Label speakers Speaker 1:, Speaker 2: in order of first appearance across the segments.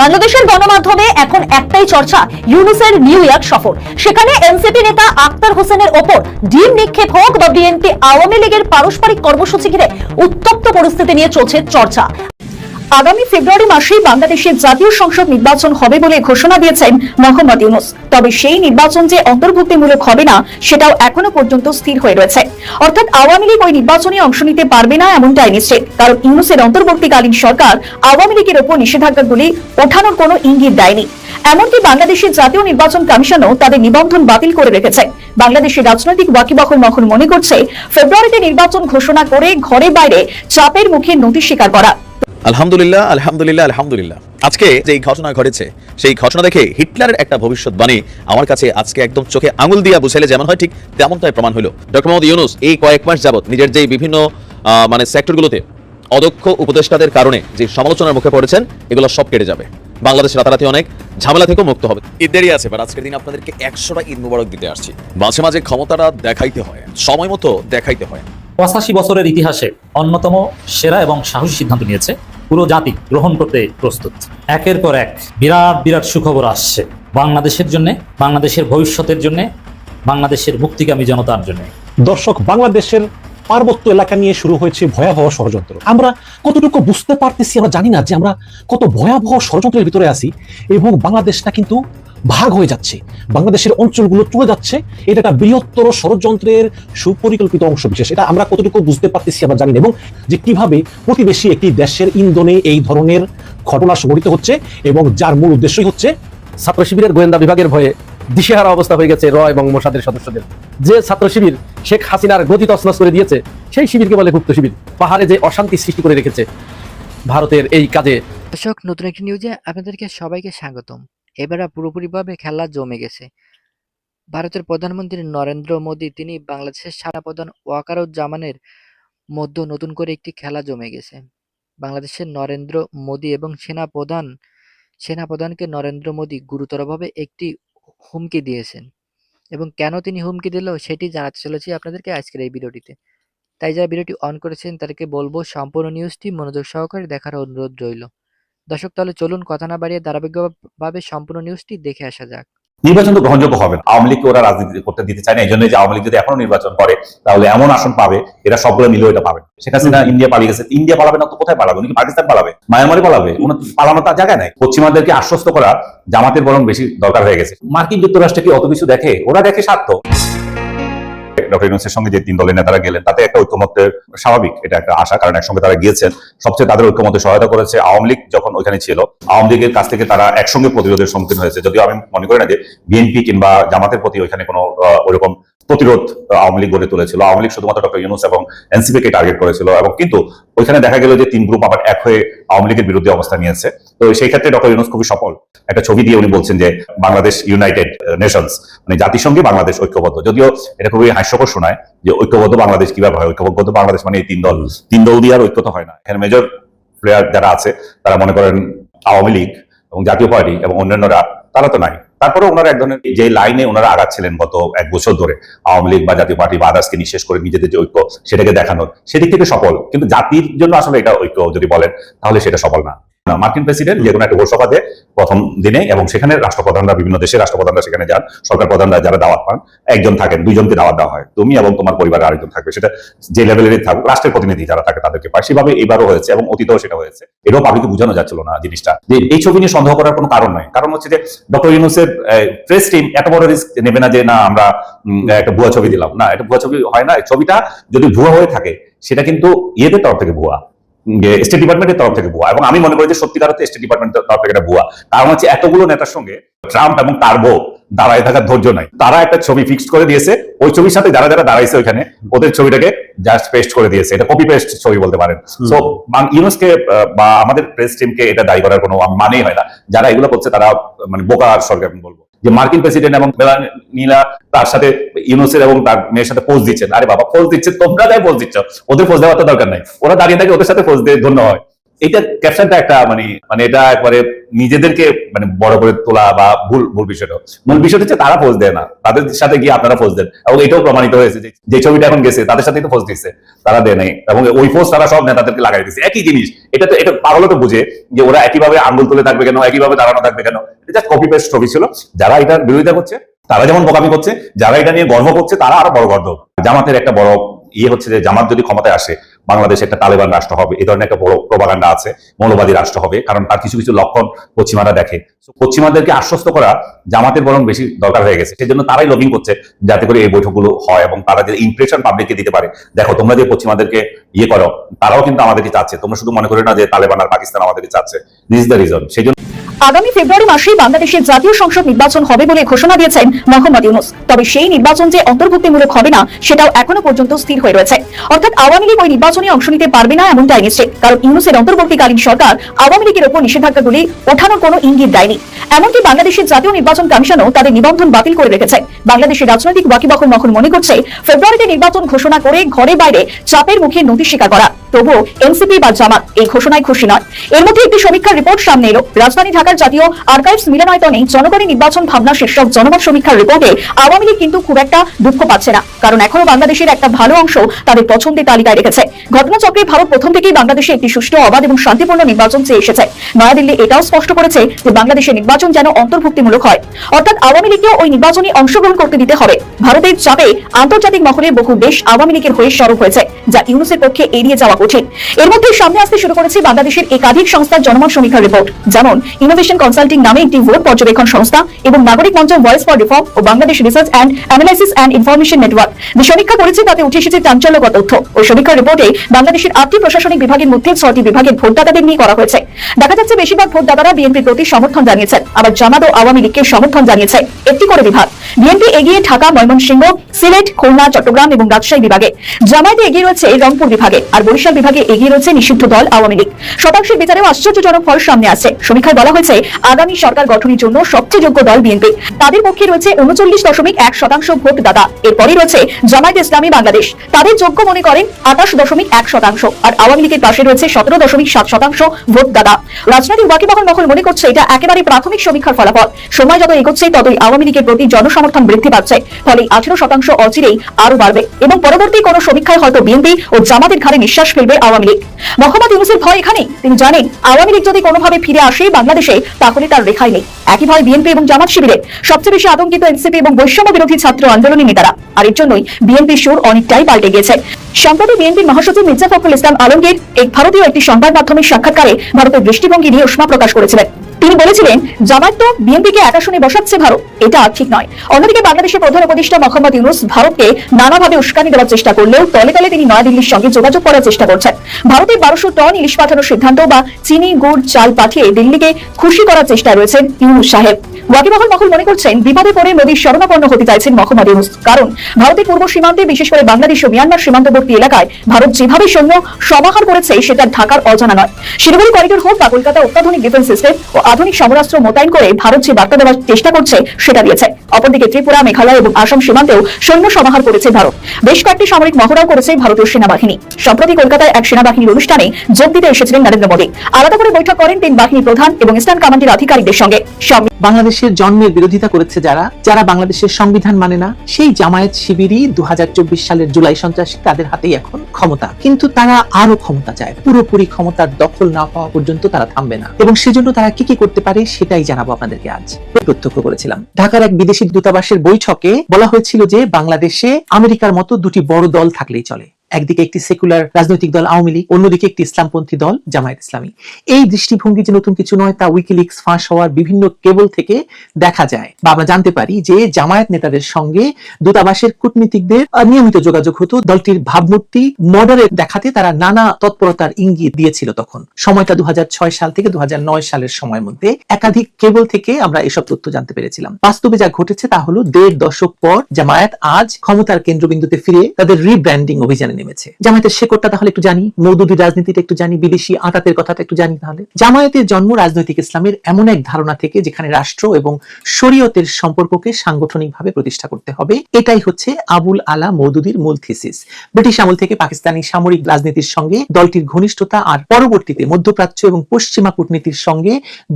Speaker 1: বাংলাদেশের গণমাধ্যমে এখন একটাই চর্চা ইউনুসের নিউ ইয়র্ক সফর। সেখানে এনসিপি নেতা আক্তার হোসেনের ওপর ডিম নিক্ষেপ হোক বা বিএনপি আওয়ামী লীগের পারস্পরিক কর্মসূচি ঘিরে উত্তপ্ত পরিস্থিতি নিয়ে চলছে চর্চা। আগামী ফেব্রুয়ারি মাসেই বাংলাদেশে জাতীয় সংসদ নির্বাচন হবে বলে ঘোষণা দিয়েছেন মোহাম্মদ ইউনুস। তবে সেই নির্বাচন যে অন্তর্ভুক্তিমূলক হবে না, সেটাও এখনও পর্যন্ত স্থির হয়ে রয়েছে। অর্থাৎ আওয়ামী লীগ ওই নির্বাচনে অংশ নিতে পারবে না এমনটাই নিশ্চিত। কারণ ইউনুসের অন্তর্বর্তীকালীন সরকার আওয়ামী লীগের ওপর নিষেধাজ্ঞাগুলি ওঠানোর কোনো ইঙ্গিত দেয়নি। এমনকি বাংলাদেশের জাতীয় নির্বাচন কমিশনও তাদের নিবন্ধন বাতিল করে রেখেছে। বাংলাদেশের রাজনৈতিক ওয়াকিবহল মহল মনে করছে, ফেব্রুয়ারিতে নির্বাচন ঘোষণা করে ঘরে বাইরে চাপের মুখে নথি স্বীকার করা।
Speaker 2: আলহামদুলিল্লাহ আলহামদুলিল্লাহ আলহামদুলিল্লাহ। আজকে যেই ঘটনা ঘটেছে, সেই ঘটনা দেখে হিটলারের একটা ভবিষ্যৎবাণী আমার কাছে আজকে একদম চোখে আঙুল দিয়া বুঝাইলে যেমন হয়, ঠিক তেমনটাই প্রমাণ হলো ডক্টর মোহাম্মদ ইউনুস এই কয়েক মাস যাবত নিজের যেই বিভিন্ন মানে সেক্টরগুলোতে অদক্ষ উপদেষ্টাদের কারণে যে সমালোচনার মুখে পড়েছেন, এগুলো সব কেটে যাবে। বাংলাদেশ রাতারাতি অনেক ঝামেলা থেকেও মুক্ত হবে। ঈদেরই আছে বাট আজকের দিন আপনাদেরকে একশোটা ঈদ মুবারক দিতে আসছি। মাঝে মাঝে ক্ষমতাটা দেখাইতে হয়, সময় মতো দেখাইতে হয়।
Speaker 3: পঁচাশি বছরের ইতিহাসে অন্যতম সেরা এবং সাহসী সিদ্ধান্ত নিয়েছে পুরো জাতি গ্রহণ করতে প্রস্তুত। একের পর এক বিরাট বিরাট সুখবর আসছে বাংলাদেশের জন্য, বাংলাদেশের ভবিষ্যতের জন্য, বাংলাদেশের মুক্তিকামী জনতার জন্য।
Speaker 4: দর্শক, বাংলাদেশের পার্বত্য এলাকা নিয়ে শুরু হয়েছে ভয়াবহ ষড়যন্ত্র। আমরা কতটুকু বুঝতে পারতেছি আমরা জানি না যে আমরা কত ভয়াবহ ষড়যন্ত্রের ভিতরে আছি এবং বাংলাদেশটা কিন্তু ভাগ হয়ে যাচ্ছে। বাংলাদেশের অঞ্চলগুলো চলে যাচ্ছে। এটা একটা বৃহত্তর ষড়যন্ত্রের সুপরিকল্পিত অংশ বিশেষ। এটা আমরা কতটুকু বুঝতে পারতেছি আমরা জানি এবং যে কীভাবে প্রতিবেশী একটি দেশের ইন্ধনে এই ধরনের ঘটনা সংঘটিত হচ্ছে এবং যার মূল উদ্দেশ্যই হচ্ছে
Speaker 5: ছাত্র শিবিরের গোয়েন্দা বিভাগের ভয়ে দিশেহারা অবস্থা হয়ে গেছে র এবং মোসাদের সদস্যদের। যে ছাত্র শিবির শেখ হাসিনার গতি তছনছ করে দিয়েছে, সেই শিবিরকে বলে গুপ্ত শিবির। পাহাড়ে যে অশান্তি সৃষ্টি করে রেখেছে, ভারতের এই কাজে।
Speaker 6: দর্শক, নতুন একটি নিউজে আপনাদেরকে সবাইকে স্বাগতম। এবারে পুরোপুরিভাবে খেলা জমে গেছে। ভারতের প্রধানমন্ত্রী নরেন্দ্র মোদী, তিনি বাংলাদেশের সেনাপ্রধান ওয়াকারুজ্জামানের মধ্যে নতুন করে একটি খেলা জমে গেছে। বাংলাদেশের নরেন্দ্র মোদী এবং সেনাপ্রধান সেনাপ্রধানকে নরেন্দ্র মোদী গুরুতরভাবে একটি হুমকি দিয়েছেন। এবং কেন তিনি হুমকি দিল সেটি জানাতে চলেছি আপনাদেরকে আজকের এই ভিডিওটিতে। তাই যারা ভিডিওটি অন করেছেন তাদেরকে বলব, সম্পূর্ণ নিউজটি মনোযোগ সহকারে দেখার অনুরোধ রইল। দর্শক, তাহলে চলুন কথা না বাড়িয়ে ধারাবাহিকভাবে সম্পূর্ণ নিউজটি দেখে আসা যাক।
Speaker 7: নির্বাচন তো গ্রহণযোগ্য হবে না। আওয়ামী লীগকে ওরা রাজনীতি করতে দিতে চায় না, এই জন্য যে আওয়ামী লীগ যদি এখনও নির্বাচন করে, তাহলে এমন আসন পাবে, এরা সবগুলো মিলেও এটা পাবে শেখ হাসিনা ইন্ডিয়া পালিয়ে গেছে, ইন্ডিয়া পালাবে না তো কোথায় পালাবে? উনি পাকিস্তান পালাবে? মায়ানমারে পালাবে? উনি পালানো তার জায়গায় নাই। পশ্চিমাদেরকে আশ্বস্ত করা জামাতের বরং বেশি দরকার হয়ে গেছে। মার্কিন যুক্তরাষ্ট্রে কি অত কিছু দেখে? ওরা দেখে স্বার্থ। ডক্টর ইউনুসের সঙ্গে যে তিন দলের নেতারা গেলেন তাতে একটা ঐক্যমত্যের স্বাভাবিক এটা একটা আশা কারণ একসঙ্গে তারা গিয়েছেন। সবচেয়ে তাদের ঐক্যমতে সহায়তা করেছে আওয়ামী লীগ যখন ওইখানে ছিল আওয়ামী লীগের কাছ থেকে তারা একসঙ্গে প্রতিরোধের সম্মুখীন হয়েছে। যদিও আমি মনে করি না যে বিএনপি কিংবা জামাতের প্রতি ওইখানে কোনো আহ, ওইরকম প্রতিরোধ আওয়ামী লীগ গড়ে তুলেছিল। আওয়ামী লীগ শুধুমাত্র ডক্টর ইউনুস এবং এনসিপি কে টার্গেট করেছিল এবং কিন্তু ওইখানে দেখা গেল যে তিন গ্রুপ আবার এক হয়ে আওয়ামী লীগের বিরুদ্ধে অবস্থান নিয়েছে। তো সেই ক্ষেত্রে ডক্টর ইউনুস খুবই সফল। একটা ছবি দিয়ে উনি বলছেন যে, বাংলাদেশ ইউনাইটেড নেশনস মানে জাতিসংঘে বাংলাদেশ ঐক্যবদ্ধ। যদিও এটা খুবই হাস্যকর শোনায় যে ঐক্যবদ্ধ বাংলাদেশ কীভাবে হয়? ঐক্যবদ্ধ বাংলাদেশ মানে এই তিন দল। তিন দল দিয়ে আর ঐক্য তো হয় না। এখানে মেজর প্লেয়ার যারা আছে, তারা মনে করেন আওয়ামী লীগ এবং জাতীয় পার্টি এবং অন্যান্যরা তারা তো নাই। তারপরে ওনারা এক ধরনের যে লাইনে ওনারা আগাচ্ছিলেন গত এক বছর ধরে আওয়ামী লীগ বা জাতীয় পার্টি বা আদার্সকে নিঃশেষ করে নিজেদের যে ঐক্য সেটাকে দেখানোর। সেদিক থেকে সফল। কিন্তু জাতির জন্য আসলে এটা ঐক্য যদি বলেন তাহলে সেটা সফল না না, মার্কিন প্রেসিডেন্ট যে কোনো একটা ঘোষণাতে প্রথম দিনে এবং সেখানে রাষ্ট্রপ্রধানরা, বিভিন্ন দেশের রাষ্ট্রপ্রধানরা সেখানে যান, সরকার প্রধানরা যারা দাওয়াত পান, একজন থাকেন, দুইজনকে দাওয়াত দেওয়া হয়, তুমি এবং তোমার পরিবারের আরেকজন থাকবে, সেটা যে লেভেলেরই থাকুক, রাষ্ট্রের প্রতিনিধি যারা থাকে তাদেরকে পায়। সেভাবে এবারও হয়েছে এবং অতীতেও সেটা হয়েছে। এটাও পাবলিকে বোঝানো যাচ্ছিল না জিনিসটা। যে এই ছবি নিয়ে সন্দেহ করার কোনো কারণ নয় কারণ হচ্ছে যে ডক্টর ইউনুসের প্রেস টিম এত বড় রিস্ক নেবে না যে, না, আমরা একটা ভুয়া ছবি দিলাম। না, এটা ভুয়া ছবি হয় না। ছবিটা যদি ভুয়া হয়ে থাকে, সেটা কিন্তু ইয়েদের তরফ থেকে ভুয়া। স্টেট ডিপার্টমেন্টের তরফ থেকে ভুয়া এবং আমি মনে করি যে সত্যিকার অর্থে স্টেট ডিপার্টমেন্টের তরফ থেকে এটা ভুয়া। কারণ হচ্ছে এতগুলো নেতার সঙ্গে ট্রাম্প এবং তার বউ দাঁড়ায় থাকার ধৈর্য নাই। তারা একটা ছবি ফিক্সড করে দিয়েছে ওই ছবির সাথে যারা যারা দাঁড়াইছে ওইখানে ওদের ছবিটাকে জাস্ট পেস্ট করে দিয়েছে। এটা কপি পেস্ট ছবি বলতে পারেন। সো ইউনুসকে বা আমাদের প্রেস টিমকে এটা দায়ী করার কোনো মানেই হয় না। যারা এগুলো করছে তারা মানে বোকা সরকার বলব। যে মার্কিন প্রেসিডেন্ট এবং নীলা তার সাথে ইউনুসের এবং তার মেয়ের সাথে পোস্ট দিচ্ছেন। আরে বাবা পোস্ট দিচ্ছে, তোমরা তাই পোস্ট দিচ্ছ। ওদের পোস্ট দেওয়ার তো দরকার নাই। ওরা দাঁড়িয়ে থাকে, ওদের সাথে পোস্ট দিয়ে ধন্য হয়। এটা ক্যাপশনটা একটা মানে মানে এটা একবারে নিজেদেরকে মানে বড় করে তোলা বা ভুল ভুল বিষয়টা মূল বিষয়টা হচ্ছে তারা পোজ দেয় না। তাদের সাথে গিয়ে আপনারা পোজ দেন। এবং এটাও প্রমাণিত হয়েছে যে- ছবিটা এখন গেছে, তাদের সাথে তো পোজ দিচ্ছে তারা দেয় নাই। এবং ওই পোস্ট তারা সব নেতাদেরকে লাগাই দিচ্ছে একই জিনিস, এটা তো, এটা পাগলও তো বুঝে যে ওরা একইভাবে আঙ্গুল তুলে থাকবে কেন, একইভাবে দাঁড়ানো থাকবে কেন। এটা জাস্ট কপি পেস্ট ছবি ছিল। যারা এটার বিরোধিতা করছে, তারা যেমন বোকামি করছে, যারা এটা নিয়ে গর্ব করছে, তারা আরও বড় গর্ব। জামাতের একটা বড় ইয়ে হচ্ছে যে, জামাত যদি ক্ষমতায় আসে বাংলাদেশ একটা তালেবান রাষ্ট্র হবে। এই ধরনের একটা বড় প্রবাগান্ডা আছে, মৌলবাদী রাষ্ট্র হবে, কারণ তার কিছু কিছু লক্ষণ পশ্চিমারা দেখে। পশ্চিমাদেরকে আশ্বস্ত করা জামাতের বরং বেশি দরকার হয়ে গেছে। সেই জন্য তারাই লবিং করছে যাতে করে এই বৈঠকগুলো হয় এবং তারা যে ইমপ্রেশন পাবলিককে দিতে পারে। দেখো, তোমরা যে পশ্চিমাদেরকে ইয়ে করো, তারাও কিন্তু আমাদেরকে চাচ্ছে। তোমরা শুধু মনে করে না যে তালেবান আর পাকিস্তান আমাদেরকে চাচ্ছে। দিস ইজ দ্য রিজন সেই জন্য
Speaker 1: আগামী ফেব্রুয়ারি মাসেই বাংলাদেশের জাতীয় সংসদ নির্বাচন হবে বলে ঘোষণা দিয়েছেন মোহাম্মদ ইউনুস। তবে সেই নির্বাচন যে অন্তর্ভুক্তিমূলক হবে না, সেটাও এখনও পর্যন্ত স্থির হয়ে রয়েছে। অর্থাৎ আওয়ামী লীগ ওই নির্বাচনে অংশ নিতে পারবে না এমনটাই নিশ্চিত কারণ ইউনুসের অন্তর্বর্তীকালীন সরকার আওয়ামী লীগের ওপর নিষেধাজ্ঞাগুলি ওঠানোর কোনো ইঙ্গিত দেয়নি। এমনকি বাংলাদেশের জাতীয় নির্বাচন কমিশনও তাদের নিবন্ধন বাতিল করে রেখেছে। বাংলাদেশের রাজনৈতিক ওয়াকিবহল মহল মনে করছে, ফেব্রুয়ারিতে নির্বাচন ঘোষণা করে ঘরে বাইরে চাপের মুখে নথি স্বীকার করা। তবুও এনসিপি বা জামাত এই ঘোষণায় খুশি নয়। এর মধ্যে একটি সমীক্ষার রিপোর্ট সামনে এলো। রাজধানী ঢাকার জাতীয় আর্কাইভস মিলনায়তনে জনগণের নির্বাচন ভাবনা শীর্ষক জনমত সমীক্ষার রিপোর্টে আওয়ামী লীগ কিন্তু খুব একটা দুঃখ পাচ্ছে না। কারণ এখনও বাংলাদেশের একটা ভালো অংশ তাদের পছন্দের তালিকায় রেখেছে। ঘটনাচক্রে ভারত প্রথম থেকেই বাংলাদেশে একটি সুষ্ঠু, অবাধ এবং শান্তিপূর্ণ নির্বাচন চেয়ে এসেছে। নয়াদিল্লি এটাও স্পষ্ট করেছে যে বাংলাদেশের নির্বাচন যেন অন্তর্ভুক্তিমূলক হয়। অর্থাৎ আওয়ামী লীগকেও ওই নির্বাচনে অংশগ্রহণ করতে দিতে হবে। ভারতের চাপে আন্তর্জাতিক মহলে বহু দেশ আওয়ামী লীগের হয়ে সরব হয়েছে, যা ইউনুসের পক্ষে এড়িয়ে যাওয়া কঠিন। এর মধ্যে সামনে আসতে শুরু করেছে বাংলাদেশের একাধিক সংস্থার জনমত সমীক্ষার রিপোর্ট যেমন ইনোভেশন কনসাল্টিং নামে একটি ভোট পর্যবেক্ষণ সংস্থা এবং নাগরিক মঞ্চ voice for reform O Bangladesh Research and Analysis and Information Network যে সমীক্ষা করেছে তাতে উঠে এসেছে চাঞ্চল্যকর তথ্য। ওই সমীক্ষার রিপোর্টে বাংলাদেশের আটটি প্রশাসনিক বিভাগের মধ্যে ছয়টি বিভাগের ভোটদাতাদের নিয়ে করা হয়েছে। দেখা যাচ্ছে বেশিরভাগ ভোটদাতারা বিএনপির প্রতি সমর্থন জানিয়েছেন। আবার জামাত ও আওয়ামী লীগকে সমর্থন জানিয়েছে। একটি করে বিভাগ। বিএনপি এগিয়ে ঢাকা, ময়মনসিংহ, সিলেট, খুলনা, চট্টগ্রাম এবং রাজশাহী বিভাগে। জামায়াতে এগিয়ে রয়েছে রংপুর বিভাগে। আর বরিশাল বিভাগে এগিয়ে রয়েছে নিষিদ্ধ দল আওয়ামী লীগ। শতাংশের বিচারেও আশ্চর্যজনক ফল সামনে আছে। সমীক্ষায় বলা হয়েছে, আগামী সরকার গঠনের জন্য সবচেয়ে যোগ্য দল বিএনপি। তাদের পক্ষে রয়েছে উনচল্লিশ দশমিক এক শতাংশ ভোটদাতা। এরপরই রয়েছে জামায়াত ইসলামী বাংলাদেশ। তাদের যোগ্য মনে করেন আঠাশ দশমিক এক শতাংশ। আর আওয়ামী লীগের পাশে রয়েছে সতেরো দশমিক সাত শতাংশ ভোটদাতা রাজনৈতিক ওয়াকিবহল মহল মনে করছে এটা একেবারে প্রাথমিক সমীক্ষার ফলাফল। সময় যত এগোচ্ছে, ততই আওয়ামী লীগের প্রতি জনসমর্থন বৃদ্ধি পাচ্ছে। ফলে আঠেরো শতাংশ অচিরেই আরও বাড়বে। এবং পরবর্তী কোনো সমীক্ষায় হয়তো বিএনপি ও জামাতের ঘাড়ে নিঃশ্বাস ফেলবে আওয়ামী লীগ। মোহাম্মদ ইউনুসের ভয় এখানে তিনি জানেন, আওয়ামী লীগ যদি কোনোভাবে ফিরে আসে বাংলাদেশে, তাহলে তার রেখাই নেই। একই ভয় বিএনপি এবং জামাত শিবিরে সবচেয়ে বেশি আতঙ্কিত এনসিপি এবং বৈষম্য বিরোধী ছাত্র আন্দোলনের নেতারা। আর এর জন্যই বিএনপি সুর অনেকটাই পাল্টে গিয়েছে। সম্প্রতি বিএনপির মহাসচিব মির্জা ফখরুল ইসলাম আলমগীর এক ভারতীয় একটি সংবাদ মাধ্যমের সাক্ষাৎকারে ভারতের দৃষ্টিভঙ্গি নিয়ে উষ্মা প্রকাশ করেছিলেন। তিনি বলেছিলেন জামায়াত তো বিএনপিকে একা শুনে বসাচ্ছে ভারত, এটা ঠিক নয়। অন্যদিকে বাংলাদেশের প্রধান উপদেষ্টা মোহাম্মদ ইউনুস ভারতকে নানাভাবে উস্কানি দেওয়ার চেষ্টা করলেও তলে তলে তিনি নয়াদিল্লির সঙ্গে যোগাযোগ করার চেষ্টা করছেন। ভারতের বারোশো টন ইলিশ পাঠানোর সিদ্ধান্ত বা চিনি, গুড়, চাল পাঠিয়ে দিল্লিকে খুশি করার চেষ্টায় রয়েছেন ইউনুস সাহেব। ওয়াকিবহল মহল মনে করছেন, বিপদে পড়ে মোদীর শরণাপন্ন হতে চাইছেন মোহাম্মদ ইউনুস। কারণ ভারতের পূর্ব সীমান্তে, বিশেষ করে বাংলাদেশ ও মিয়ানমার সীমান্তবর্তী এলাকায় ভারত যেভাবে সৈন্য সমাহার করেছে, সেটা ঢাকার অজানা নয়। শিলিগুড়ি করিডোর হোক বা কলকাতা অত্যাধুনিক ডিফেন্স সিস্টেম ও আধুনিক সমরাস্ত্র মোতায়েন করে ভারত যে বার্তা দেওয়ার চেষ্টা করছে, সেটা দিয়েছে। অপরদিকে ত্রিপুরা, মেঘালয় এবং আসাম সীমান্তেও সৈন্য সমাহার করেছে ভারত। বেশ কয়েকটি সামরিক মহড়াও করেছে ভারতীয় সেনাবাহিনী। সম্প্রতি কলকাতায় এক সেনাবাহিনীর অনুষ্ঠানে যোগ দিতে এসেছিলেন নরেন্দ্র মোদী। আলাদা বৈঠক করেন তিন বাহিনীর প্রধান এবং ইস্টার্ন কমান্ডের আধিকারিকদের সঙ্গে।
Speaker 8: বাংলাদেশের জন্মের বিরোধিতা করেছে যারা যারা বাংলাদেশের সংবিধান মানে না, সেই জামায়াত শিবিরই দু সালের জুলাই সন্ত্রাসী তাদের হাতেই এখন ক্ষমতা। কিন্তু তারা আরও ক্ষমতা চায় পুরোপুরি ক্ষমতার দখল না পাওয়া পর্যন্ত তারা থামবে না। এবং সেজন্য তারা কি কি করতে পারে সেটাই জানাব আপনাদেরকে আজ। প্রত্যক্ষ করেছিলাম। ঢাকার এক বিদেশি দূতাবাসের বৈঠকে বলা হয়েছিল যে, বাংলাদেশে আমেরিকার মতো দুটি বড় দল থাকলেই চলে। একদিকে একটি সেকুলার রাজনৈতিক দল আওয়ামী লীগ, অন্যদিকে একটি ইসলামপন্থী দল জামায়াত ইসলামী। এই দৃষ্টিভঙ্গি যে নতুন কিছু নয়, তা উইকিলিক্স ফাঁস হওয়ার বিভিন্ন কেবল থেকে দেখা যায়। বা আমরা জানতে পারি যে জামায়াত নেতাদের সঙ্গে দূতাবাসের কূটনীতিকদের নিয়মিত যোগাযোগ হতো। দলটির ভাবমূর্তি মডারেট দেখাতে তারা নানা তৎপরতার ইঙ্গিত দিয়েছিল তখন। সময়টা দু হাজার ছয় সাল থেকে দু হাজার নয় সালের সময়ের মধ্যে একাধিক কেবল থেকে আমরা এসব তথ্য জানতে পেরেছিলাম। বাস্তবে যা ঘটেছে তা হলো দেড় দশক পর জামায়াত আজ ক্ষমতার কেন্দ্রবিন্দুতে ফিরে তাদের রিব্র্যান্ডিং অভিযানে নেমেছে। জামায়াতের শেকড়টা তাহলে একটু জানি, মৌদুদি রাজনীতিটা একটু জানি, বিদেশি আটাতের কথাটা একটু জানি তাহলে। জামায়াতের জন্ম রাজনৈতিক ইসলামের এমন এক ধারণা থেকে যেখানে রাষ্ট্র এবং শরীয়তের সম্পর্ককে সাংগঠনিকভাবে প্রতিষ্ঠা করতে হবে, এটাই হচ্ছে আবুল আলা মৌদুদির মূল থিসিস। ব্রিটিশ আমল থেকে পাকিস্তানি সামরিক রাজনীতির সঙ্গে দলটির ঘনিষ্ঠতা আর পরবর্তীতে মধ্যপ্রাচ্য এবং পশ্চিমা কূটনীতির সঙ্গে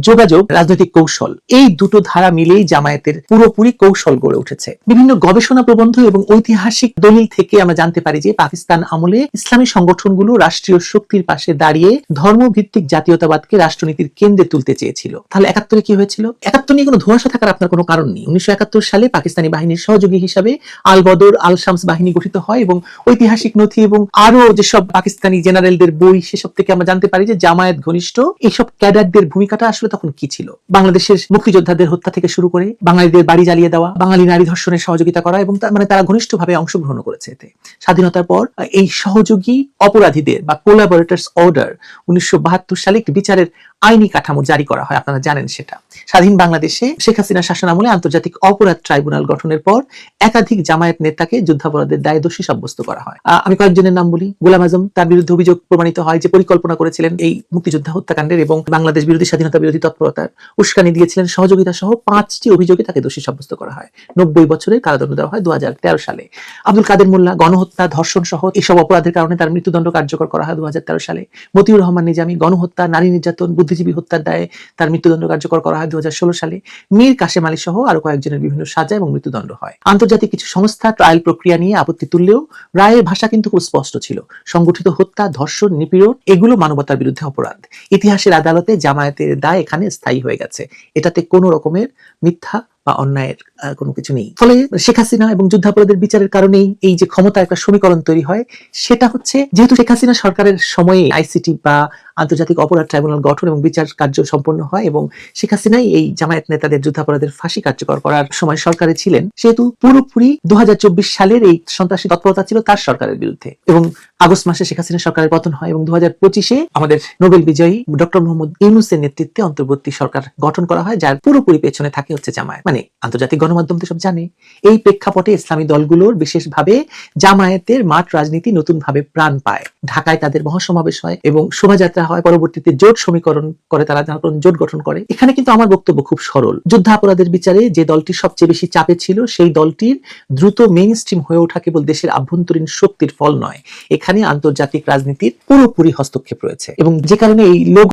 Speaker 8: যোগাযোগ রাজনৈতিক কৌশল, এই দুটো ধারা মিলেই জামায়াতের পুরোপুরি কৌশল গড়ে উঠেছে। বিভিন্ন গবেষণা প্রবন্ধ এবং ঐতিহাসিক দলিল থেকে আমরা জানতে পারি যে পাকিস্তান আমলে ইসলামী সংগঠনগুলো রাষ্ট্রীয় শক্তির পাশে দাঁড়িয়ে ধর্মভিত্তিক জাতীয়তাবাদকে রাষ্ট্রনীতির কেন্দ্রে তুলতে চেয়েছিল। তাহলে একাত্তরে কি হয়েছিল? একাত্তর নিয়ে কোনো ধোঁয়াশা থাকার আপনার কোনো কারণ নেই। উনিশশো একাত্তর সালে পাকিস্তানি বাহিনীর সহযোগী হিসাবে আল বদর, আল শামস বাহিনী গঠিত হয় এবং ঐতিহাসিক নথি এবং আরও যেসব পাকিস্তানি জেনারেলদের বই সেসব থেকে আমরা জানতে পারি যে জামায়াত ঘনিষ্ঠ এইসব ক্যাডারদের ভূমিকাটা আসলে তখন কি ছিল? বাংলাদেশের মুক্তিযোদ্ধাদের হত্যা থেকে শুরু করে বাঙালিদের বাড়ি জ্বালিয়ে দেওয়া, বাঙালি নারী ধর্ষণের সহযোগিতা করা এবং মানে তারা ঘনিষ্ঠভাবে অংশগ্রহণ করেছে এতে। স্বাধীনতার পর এই সহযোগী অপরাধীদের বা কোলাবোরেটার্স অর্ডার উনিশশো সালে একটি বিচারের আইনি কাঠামো জারি করা হয়, আপনারা জানেন সেটা। স্বাধীন বাংলাদেশে শেখ হাসিনা শাসন আমলে আন্তর্জাতিক অপরাধ ট্রাইব্যুনাল গঠনের পর একাধিক জামায়াত নেতাকে যুদ্ধাপরাধের দায়ে দোষী সাব্যস্ত করা হয়। আমি কয়েকজনের নাম বলি। গোলাম আজম, তার বিরুদ্ধে অভিযোগ প্রমাণিত হয় যে পরিকল্পনা করেছিলেন এই মুক্তিযোদ্ধা হত্যাকাণ্ডের এবং বাংলাদেশ বিরোধী, স্বাধীনতা বিরোধী তৎপরতার উস্কানি দিয়েছিলেন। সহযোগিতা সহ পাঁচটি অভিযোগে তাকে দোষী সাব্যস্ত করা হয়। নব্বই বছরের কারাদণ্ড দেওয়া হয় দু হাজার তেরো সালে। আব্দুল কাদের মোল্লা, গণহত্যা, ধর্ষণ সহ এসব অপরাধের কারণে তার মৃত্যুদণ্ড কার্যকর করা হয় দু সালে। মতিউর রহমান নিজামী গণহত্যা, নারী নির্যাতন, বুদ্ধিজীবী হত্যার দায়ে তার মৃত্যুদণ্ড কার্যকর করা হয় দু সালে। মীর কাশেম আলী সহ আরও কয়েকজনের বিভিন্ন সাজা এবং মৃত্যুদণ্ড হয়। আন্তর্জাতিক কিছু সংস্থা ট্রায়াল প্রক্রিয়া নিয়ে আপত্তি তুললেও রায়ের ভাষা কিন্তু খুব স্পষ্ট ছিল। সংগঠিত হত্যা, ধর্ষণ, নিপীড়ন এগুলো মানবতার বিরুদ্ধে অপরাধ। ইতিহাসের আদালতে জামায়াতের দায় এখানে স্থায়ী হয়ে গেছে। এটাতে কোনো রকমের মিথ্যা বা অন্যায়ের কোনো কিছু নেই। ফলে শেখ হাসিনা এবং যুদ্ধাপরাধের বিচারের কারণেই এই যে ক্ষমতা একটা সমীকরণ তৈরি হয়, সেটা হচ্ছে যেহেতু শেখ হাসিনা সরকারের সময়ে আইসিটি বা আন্তর্জাতিক অপরাধ ট্রাইব্যুনাল গঠন এবং বিচার কার্য সম্পন্ন হয় এবং শেখ হাসিনাই এই জামায়াত নেতাদের যুদ্ধাপরাধের ফাঁসি কার্যকর করার সময় সরকারে ছিলেন, সেহেতু পুরোপুরি দু হাজার চব্বিশ সালের এই সন্ত্রাসী তৎপরতা ছিল তার সরকারের বিরুদ্ধে এবং আগস্ট মাসে শেখ হাসিনা সরকারের পতন হয় এবং দু হাজার পঁচিশে আমাদের নোবেল বিজয়ী ডক্টর মোহাম্মদ ইউনুসের নেতৃত্বে অন্তর্বর্তী সরকার গঠন করা হয়, যার পুরোপুরি পেছনে থাকে হচ্ছে জামায়াত মানে আন্তর্জাতিক গণমাধ্যম তো সব জানে। এই প্রেক্ষাপটে ইসলামী দলগুলোর বিশেষভাবে জামায়াতের মাঠ রাজনীতি নতুন ভাবে প্রাণ পায়। ঢাকায় তাদের মহাসমাবেশ হয় এবং শোভাযাত্রা হয়। পরবর্তীতে জোট সমীকরণ করে, তারা জোট গঠন করে। এখানে কিন্তু আমার বক্তব্য খুব সরল। যুদ্ধাপরাধের বিচারে যে দলটি সবচেয়ে বেশি চাপে ছিল, সেই দলটির দ্রুত মেইন স্ট্রিম হয়ে ওঠা কেবল দেশের আভ্যন্তরীণ শক্তির ফল নয়। এখানে আন্তর্জাতিক রাজনীতির পুরোপুরি হস্তক্ষেপ রয়েছে এবং যে কারণে এই লোক